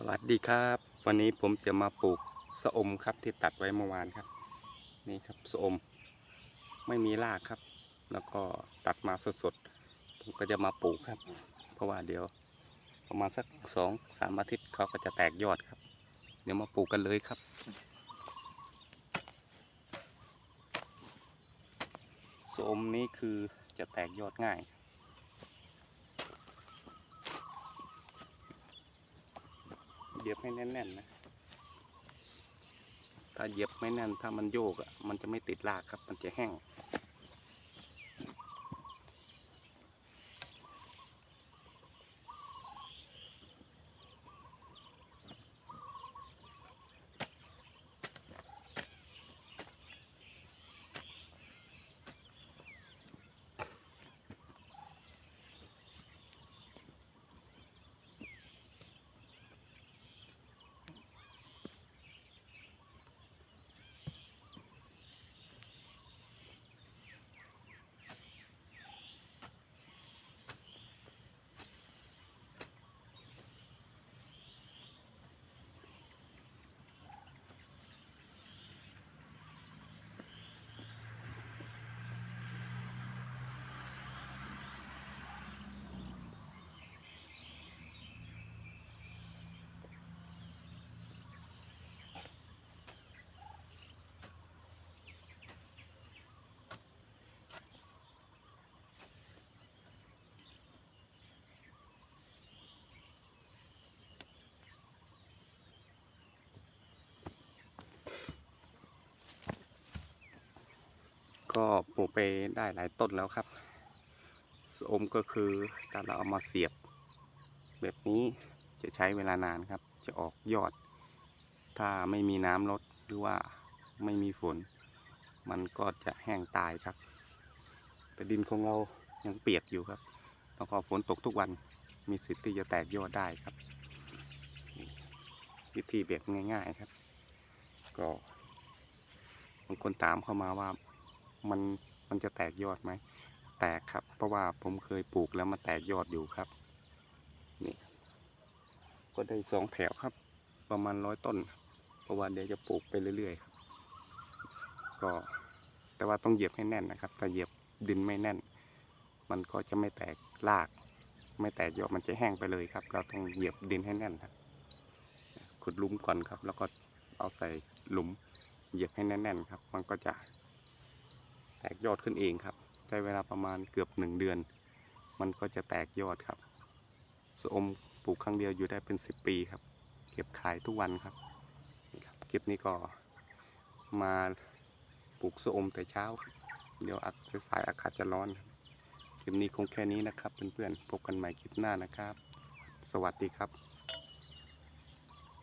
สวัสดีครับ วันนี้ผมจะมาปลูกสะอมครับที่ตัดไว้เมื่อวานครับ นี่ครับสะอม ไม่มีรากครับ แล้วก็ตัดมาสดๆผมก็จะมาปลูกครับ เพราะว่าเดี๋ยว ประมาณสักสองสามอาทิตย์เขาก็จะแตกยอดครับ เดี๋ยวมาปลูกกันเลยครับ สะอมนี้คือจะแตกยอดง่าย ยบให้แน่นๆนะ ถ้าเย็บไม่แน่น ถ้ามันโยกอะ มันจะไม่ติดรากครับ มันจะแห้ง ก็ปลูกไปได้หลายต้นแล้วครับสะอมก็คือการเราเอามาเสียบ แบบนี้จะใช้เวลานานครับ จะออกยอด ถ้าไม่มีน้ำลดหรือว่าไม่มีฝน มันก็จะแห้งตายครับ แต่ดินของเรายังเปียกอยู่ครับ แล้วก็ฝนตกทุกวันมีสิทธิ์ที่จะแตกยอดได้ครับ วิธีเบียกง่าย ๆครับ ก็บางคนถามเข้ามาว่า มันมันจะแตกยอดไหม แตกครับ เพราะว่าผมเคยปลูกแล้วมันแตกยอดอยู่ครับ นี่ ก็ได้สองแถวครับ ประมาณร้อยต้น เพราะว่าเดี๋ยวจะปลูกไปเรื่อยๆครับ ก็ แต่ว่าต้องเหยียบให้แน่นนะครับ ถ้าเหยียบดินไม่แน่น มันก็จะไม่แตกราก ไม่แตกยอด มันจะแห้งไปเลยครับ เราต้องเหยียบดินให้แน่นครับ ขุดลุมก่อนครับ แล้วก็เอาใส่หลุม เหยียบให้แน่นๆครับ มันก็จะ กยอดขึ้นเองครับ ใช้เวลาประมาณเกือบหนึ่งเดือน มันก็จะแตกยอดครับสอมปลูกครั้งเดียวอยู่ได้เป็นสิบปีครับ เก็บขายทุกวันครับนี่ครับเก็บนี้ก็มาปลูกสอมแต่เช้า เดี๋ยวอัดสายอากาศจะร้อนครับคลิปนี้คงแค่นี้นะครับเพื่อนๆพบกันใหม่คลิปหน้านะครับ สวัสดีครับ